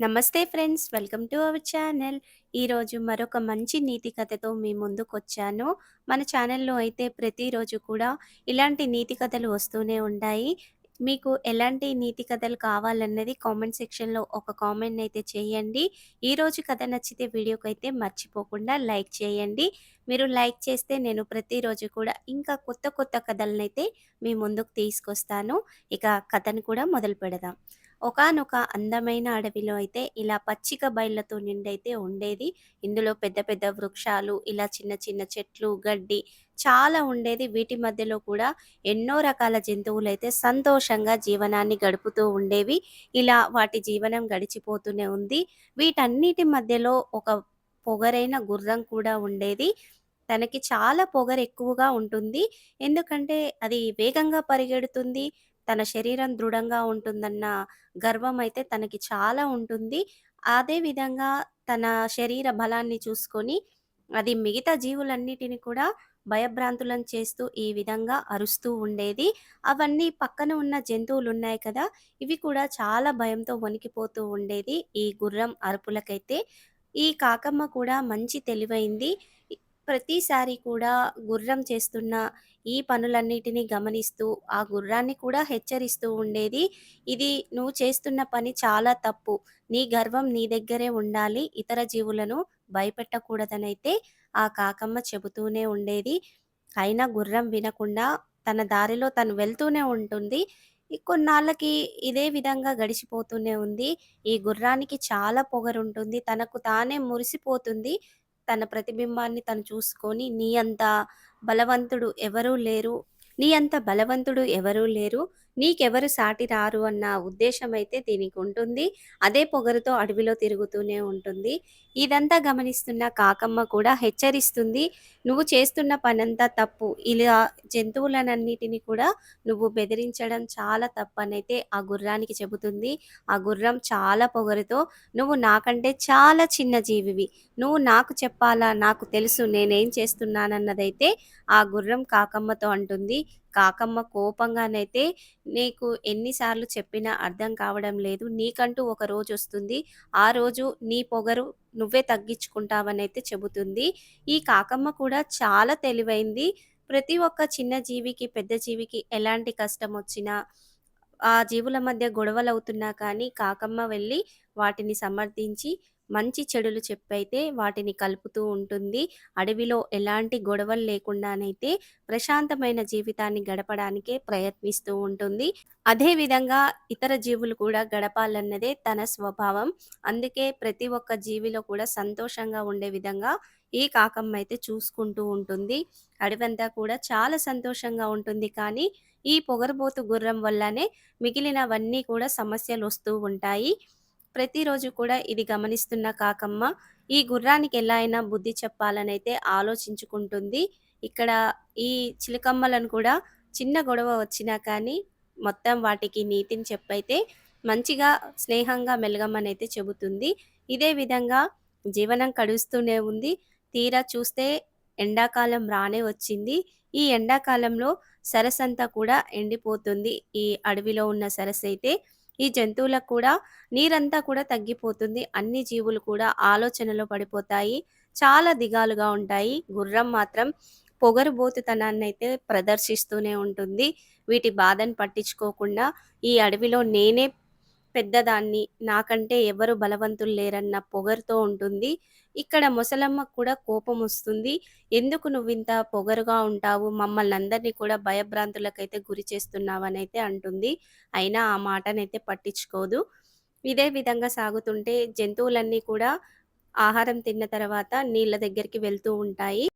నమస్తే friends welcome to our channel. ఈరోజు మరొక మంచి నీతి కథతో మీ ముందుకొచ్చాను. మన ఛానల్లో అయితే ప్రతిరోజు కూడా ఇలాంటి నీతి కథలు వస్తూనే ఉంటాయి. మీకు ఎలాంటి నీతి కథలు కావాలన్నది కామెంట్ సెక్షన్లో ఒక కామెంట్ అయితే చేయండి. ఈరోజు కథ నచ్చితే వీడియోకి అయితే మర్చిపోకుండా లైక్ చేయండి. మీరు లైక్ చేస్తే నేను ప్రతిరోజు కూడా ఇంకా కొత్త కొత్త కథలనైతే మీ ముందుకు తీసుకొస్తాను. ఇక కథను కూడా మొదలు పెడదాం. ఒకానొక అందమైన అడవిలో అయితే ఇలా పచ్చిక బయళ్ళతో నిండైతే ఉండేది. ఇందులో పెద్ద పెద్ద వృక్షాలు, ఇలా చిన్న చిన్న చెట్లు, గడ్డి చాలా ఉండేది. వీటి మధ్యలో కూడా ఎన్నో రకాల జంతువులైతే సంతోషంగా జీవనాన్ని గడుపుతూ ఉండేవి. ఇలా వాటి జీవనం గడిచిపోతూనే ఉంది. వీటన్నిటి మధ్యలో ఒక పొగరైన గుర్రం కూడా ఉండేది. తనకి చాలా పొగరు ఎక్కువగా ఉంటుంది. ఎందుకంటే అది వేగంగా పరిగెడుతుంది. తన శరీరం దృఢంగా ఉంటుందన్న గర్వం అయితే తనకి చాలా ఉంటుంది. అదే విధంగా తన శరీర బలాన్ని చూసుకొని అది మిగతా జీవులన్నిటిని కూడా భయభ్రాంతులను చేస్తూ ఈ విధంగా అరుస్తూ ఉండేది. అవన్నీ పక్కన ఉన్న జంతువులు ఉన్నాయి కదా! ఇవి కూడా చాలా భయంతో వణికిపోతూ ఉండేది. ఈ గుర్రం అరుపులకైతే. ఈ కాకమ్మ కూడా మంచి తెలివైంది. ప్రతిసారి కూడా గుర్రం చేస్తున్న ఈ పనులన్నిటినీ గమనిస్తూ, ఆ గుర్రాన్ని కూడా హెచ్చరిస్తూ ఉండేది. "ఇది నువ్వు చేస్తున్న పని చాలా తప్పు. నీ గర్వం నీ దగ్గరే ఉండాలి. ఇతర జీవులను భయపెట్టకూడదనైతే" ఆ కాకమ్మ చెబుతూనే ఉండేది. అయినా గుర్రం వినకుండా తన దారిలో తను వెళ్తూనే ఉంటుంది. కొన్నాళ్ళకి ఇదే విధంగా గడిచిపోతూనే ఉంది. ఈ గుర్రానికి చాలా పొగరుంటుంది. తనకు తానే మురిసిపోతుంది. తన ప్రతిబింబాన్ని తను చూసుకొని నీ అంత బలవంతుడు ఎవరూ లేరు. నీ అంత బలవంతుడు ఎవరూ లేరు. నీకెవరు సాటి రారు అన్న ఉద్దేశమైతే దీనికుంటుంది. అదే పొగరుతో అడవిలో తిరుగుతూనే ఉంటుంది. ఇదంతా గమనిస్తున్న కాకమ్మ కూడా హెచ్చరిస్తుంది. "నువ్వు చేస్తున్న పనంతా తప్పు. ఇలా జంతువులనన్నిటిని కూడా నువ్వు బెదిరించడం చాలా తప్పు అనైతే ఆ గుర్రానికి చెబుతుంది. ఆ గుర్రం చాలా పొగరుతో "నువ్వు నాకంటే చాలా చిన్న జీవివి. నువ్వు నాకు చెప్పాలా? నాకు తెలుసు నేనేం చేస్తున్నానన్నదైతే ఆ గుర్రం కాకమ్మతో అంటుంది. కాకమ్మ కోపంగానైతే "నీకు ఎన్నిసార్లు చెప్పినా అర్థం కావడం లేదు. నీకంటూ ఒక రోజు వస్తుంది ఆ రోజు నీ పొగరు నువ్వే తగ్గించుకుంటావనైతే చెబుతుంది. ఈ కాకమ్మ కూడా చాలా తెలివైంది. ప్రతి ఒక్క చిన్న జీవికి, పెద్ద జీవికి ఎలాంటి కష్టం వచ్చినా ఆ జీవుల మధ్య గొడవలు అవుతున్నా కానీ కాకమ్మ వెళ్ళి వాటిని సమర్థించి మంచి చెడులు చెప్పైతే వాటిని కలుపుతూ ఉంటుంది. అడవిలో ఎలాంటి గొడవలు లేకుండానైతే ప్రశాంతమైన జీవితాన్ని గడపడానికే ప్రయత్నిస్తూ ఉంటుంది. అదే విధంగా ఇతర జీవులు కూడా గడపాలన్నదే తన స్వభావం. అందుకే ప్రతి ఒక్క జీవిలో కూడా సంతోషంగా ఉండే విధంగా ఈ కాకమ్మ అయితే చూసుకుంటూ ఉంటుంది. అడవంతా కూడా చాలా సంతోషంగా ఉంటుంది. కానీ ఈ పొగరబోతు గుర్రం వల్లనే మిగిలినవన్నీ కూడా సమస్యలు వస్తూ ఉంటాయి. ప్రతిరోజు కూడా ఇది గమనిస్తున్న కాకమ్మ ఈ గుర్రానికి ఎలా అయినా బుద్ధి చెప్పాలనైతే ఆలోచించుకుంటుంది. ఇక్కడ ఈ చిలకమ్మలను కూడా చిన్న గొడవ వచ్చినా కానీ మొత్తం వాటికి నీతిని చెప్పైతే మంచిగా స్నేహంగా మెలగమనైతే చెబుతుంది. ఇదే విధంగా జీవనం కడుస్తూనే ఉంది. తీరా చూస్తే ఎండాకాలం రానే వచ్చింది. ఈ ఎండాకాలంలో సరస్సంతా కూడా ఎండిపోతుంది. ఈ అడవిలో ఉన్న సరస్సు అయితే ఈ జంతువులకు కూడా నీరంతా కూడా తగ్గిపోతుంది. అన్ని జీవులు కూడా ఆలోచనలో పడిపోతాయి. చాలా దిగాలుగా ఉంటాయి. గుర్రం మాత్రం పొగరుబోతుతనాన్నయితే ప్రదర్శిస్తూనే ఉంటుంది. వీటి బాధను పట్టించుకోకుండా ఈ అడవిలో నేనే పెద్దదాన్ని. నాకంటే ఎవరు బలవంతులు లేరన్న పొగరుతో ఉంటుంది. ఇక్కడ ముసలమ్మ కూడా కోపం వస్తుంది "ఎందుకు నువ్వింత పొగరుగా ఉంటావు? మమ్మల్ని అందరినీ కూడా భయభ్రాంతులకైతే గురి చేస్తున్నావనైతే" అంటుంది. అయినా ఆ మాటనైతే పట్టించుకోదు. ఇదే విధంగా సాగుతుంటే జంతువులన్నీ కూడా ఆహారం తిన్న తర్వాత నీళ్ళ దగ్గరికి వెళ్తూ ఉంటాయి.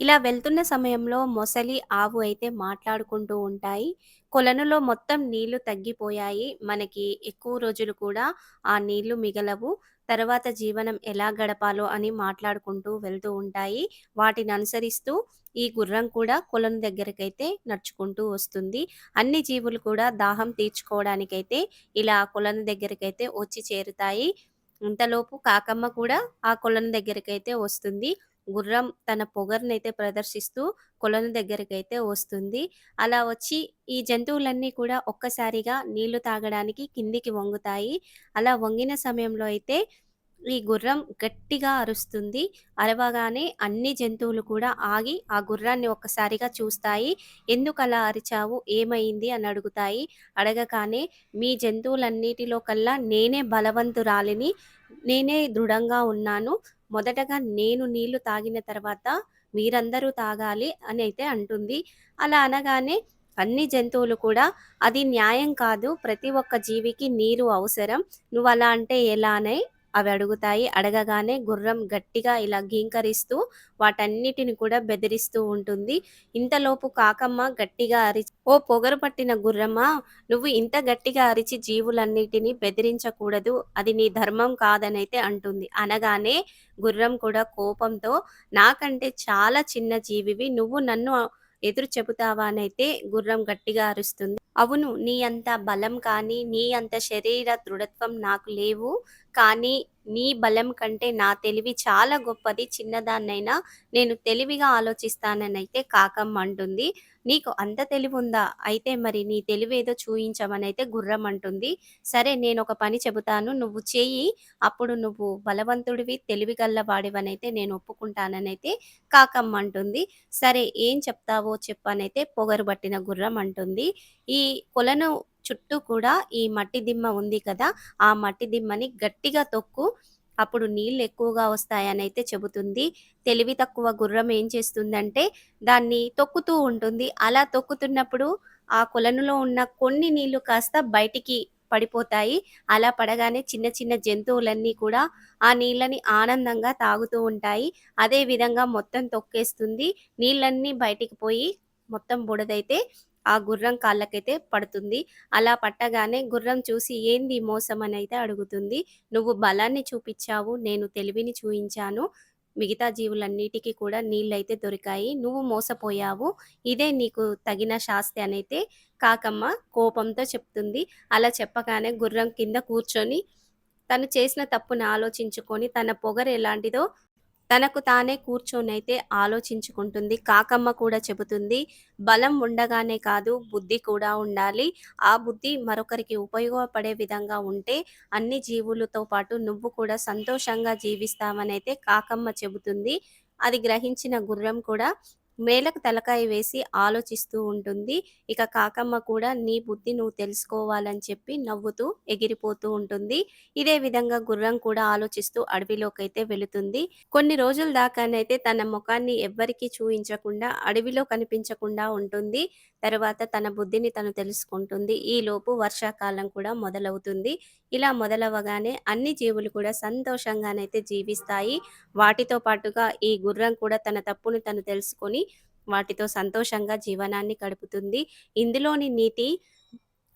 ఇలా వెళ్తున్న సమయంలో మొసలి, ఆవు అయితే మాట్లాడుకుంటూ ఉంటాయి. కొలనులో మొత్తం నీళ్ళు తగ్గిపోయాయి. మనకి ఎక్కువ రోజులు కూడా ఆ నీళ్ళు మిగలవు. తర్వాత జీవనం ఎలా గడపాలో అని మాట్లాడుకుంటూ వెళ్తూ ఉంటాయి. వాటిని అనుసరిస్తూ ఈ గుర్రం కూడా కొలను దగ్గరకైతే నడుచుకుంటూ వస్తుంది. అన్ని జీవులు కూడా దాహం తీర్చుకోవడానికైతే ఇలా కొలను దగ్గరకైతే వచ్చి చేరుతాయి. ఇంతలోపు కాకమ్మ కూడా ఆ కొలను దగ్గరకైతే వస్తుంది. గుర్రం తన పొగరునైతే ప్రదర్శిస్తూ కొలను దగ్గరికి అయితే వస్తుంది. అలా వచ్చి ఈ జంతువులన్నీ కూడా ఒక్కసారిగా నీళ్ళు తాగడానికి కిందికి వంగుతాయి. అలా వంగిన సమయంలో అయితే ఈ గుర్రం గట్టిగా అరుస్తుంది. అరవగానే అన్ని జంతువులు కూడా ఆగి ఆ గుర్రాన్ని ఒక్కసారిగా చూస్తాయి. "ఎందుకలా అరిచావు? ఏమైంది?" అని అడుగుతాయి. అడగగానే "మీ జంతువులన్నిటిలో కల్లా నేనే బలవంతురాలిని. నేనే దృఢంగా ఉన్నాను. మొదటగా నేను నీళ్ళు తాగిన తర్వాత మీరందరూ తాగాలి" అని అయితే అంటుంది. అలా అనగానే అన్ని జంతువులు కూడా "అది న్యాయం కాదు. ప్రతి ఒక్క జీవికి నీరు అవసరం. నువ్వు అలా అంటే ఎలా" అని అవి అడుగుతాయి. అడగగానే గుర్రం గట్టిగా ఇలా గీంకరిస్తూ వాటన్నిటిని కూడా బెదిరిస్తూ ఉంటుంది. ఇంతలోపు కాకమ్మ గట్టిగా అరిచి "ఓ పొగరు పట్టిన గుర్రమా! నువ్వు ఇంత గట్టిగా అరిచి జీవులన్నిటిని బెదిరించకూడదు. అది నీ ధర్మం కాదనైతే అంటుంది. అనగానే గుర్రం కూడా కోపంతో నాకంటే చాలా చిన్న జీవివి. నువ్వు నన్ను ఎదురు చెబుతావా అనైతే గుర్రం గట్టిగా అరుస్తుంది. అవును. నీ అంత బలం కానీ, నీ అంత శరీర దృఢత్వం నాకు లేవు. కానీ నీ బలం కంటే నా తెలివి చాలా గొప్పది. చిన్నదాన్నైనా నేను తెలివిగా ఆలోచిస్తాననైతే కాకమ్మ అంటుంది. నీకు అంత తెలివి ఉందా అయితే మరి నీ తెలివేదో చూయించమనైతే గుర్రం అంటుంది. సరే నేనొక పని చెబుతాను. నువ్వు చేయి అప్పుడు నువ్వు బలవంతుడివి, తెలివి తెలివిగల్లవాడివనైతే నేను ఒప్పుకుంటాననైతే కాకమ్మ అంటుంది. సరే ఏం చెప్తావో చెప్పనైతే పొగరు పట్టిన గుర్రం అంటుంది. ఈ కొలను చుట్టూ కూడా ఈ మట్టి దిమ్మ ఉంది కదా! ఆ మట్టి దిమ్మని గట్టిగా తొక్కు. అప్పుడు నీళ్ళు ఎక్కువగా వస్తాయనైతే చెబుతుంది. తెలివి తక్కువ గుర్రం ఏం చేస్తుందంటే దాన్ని తొక్కుతూ ఉంటుంది. అలా తొక్కుతున్నప్పుడు ఆ కొలనులో ఉన్న కొన్ని నీళ్ళు కాస్త బయటికి పడిపోతాయి. అలా పడగానే చిన్న చిన్న జంతువులన్నీ కూడా ఆ నీళ్ళని ఆనందంగా తాగుతూ ఉంటాయి. అదే విధంగా మొత్తం తొక్కేస్తుంది. నీళ్ళన్నీ బయటికి పోయి మొత్తం బుడదైతే ఆ గుర్రం కాళ్ళకైతే పడుతుంది. అలా పట్టగానే గుర్రం చూసి ఏంది మోసం అని అయితే అడుగుతుంది. నువ్వు బలాన్ని చూపించావు నేను తెలివిని చూయించాను. మిగతా జీవులన్నిటికి కూడా నీళ్ళైతే దొరికాయి. నువ్వు మోసపోయావు. ఇదే నీకు తగిన శాస్తి అనైతే కాకమ్మ కోపంతో చెప్తుంది. అలా చెప్పగానే గుర్రం కింద కూర్చొని తను చేసిన తప్పును ఆలోచించుకొని తన పొగరు ఎలాంటిదో తనకు తానే కూర్చొనైతే ఆలోచించుకుంటుంది. కాకమ్మ కూడా చెబుతుంది. బలం ఉండగానే కాదు బుద్ధి కూడా ఉండాలి. ఆ బుద్ధి మరొకరికి ఉపయోగపడే విధంగా ఉంటే అన్ని జీవులతో పాటు నువ్వు కూడా సంతోషంగా జీవిస్తావనైతే కాకమ్మ చెబుతుంది. అది గ్రహించిన గుర్రం కూడా నేలకు తలకాయ వేసి ఆలోచిస్తూ ఉంటుంది. ఇక కాకమ్మ కూడా నీ బుద్ధి నువ్వు తెలుసుకోవాలని చెప్పి నవ్వుతూ ఎగిరిపోతూ ఉంటుంది. ఇదే విధంగా గుర్రం కూడా ఆలోచిస్తూ అడవిలోకైతే వెళుతుంది. కొన్ని రోజుల దాకానైతే తన ముఖాన్ని ఎవ్వరికీ చూయించకుండా అడవిలో కనిపించకుండా ఉంటుంది. తర్వాత తన బుద్ధిని తను తెలుసుకుంటుంది. ఈలోపు వర్షాకాలం కూడా మొదలవుతుంది. ఇలా మొదలవగానే అన్ని జీవులు కూడా సంతోషంగానైతే జీవిస్తాయి. వాటితో పాటుగా ఈ గుర్రం కూడా తన తప్పును తను తెలుసుకొని వాటితో సంతోషంగా జీవనాన్ని గడుపుతుంది. ఇందులోని నీతి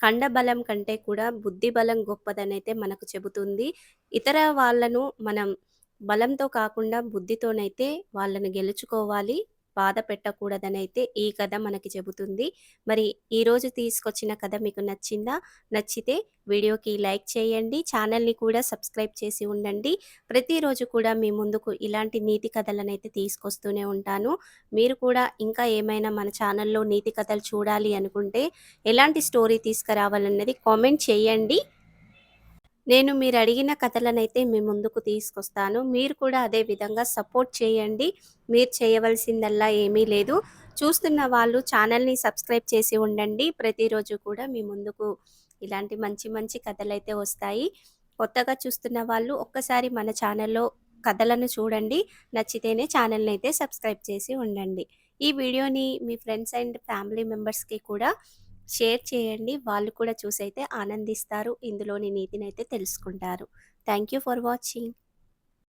కండబలం కంటే కూడా బుద్ధి బలం గొప్పదనైతే మనకు చెబుతుంది. ఇతర వాళ్ళను మనం బలంతో కాకుండా బుద్ధితోనైతే వాళ్ళని గెలుచుకోవాలి. బాధ పెట్టకూడదనైతే ఈ కథ మనకి చెబుతుంది. మరి ఈరోజు తీసుకొచ్చిన కథ మీకు నచ్చిందా? నచ్చితే వీడియోకి లైక్ చేయండి. ఛానల్‌ని కూడా సబ్స్క్రైబ్ చేసి ఉండండి. ప్రతిరోజు కూడా మీ ముందుకు ఇలాంటి నీతి కథలనైతే తీసుకొస్తూనే ఉంటాను. మీరు కూడా ఇంకా ఏమైనా మన ఛానల్‌లో నీతి కథలు చూడాలి అనుకుంటే ఎలాంటి స్టోరీ తీసుకురావాలన్నది కామెంట్ చేయండి. నేను మీరు అడిగిన కథలనైతే మీ ముందుకు తీసుకొస్తాను. మీరు కూడా అదే విధంగా సపోర్ట్ చేయండి. మీరు చేయవలసిందల్లా ఏమీ లేదు. చూస్తున్న వాళ్ళు ఛానల్‌ని సబ్స్క్రైబ్ చేసి ఉండండి. ప్రతిరోజు కూడా మీ ముందుకు ఇలాంటి మంచి మంచి కథలైతే వస్తాయి. కొత్తగా చూస్తున్న వాళ్ళు ఒక్కసారి మన ఛానల్‌లో కథలను చూడండి. నచ్చితేనే ఛానల్‌ని అయితే సబ్స్క్రైబ్ చేసి ఉండండి. ఈ వీడియోని మీ ఫ్రెండ్స్ అండ్ ఫ్యామిలీ మెంబర్స్‌కి కూడా షేర్ చేయండి. వాళ్ళు కూడా చూసైతే ఆనందిస్తారు. ఇందులోని నీతినైతే తెలుసుకుంటారు. Thank you for watching.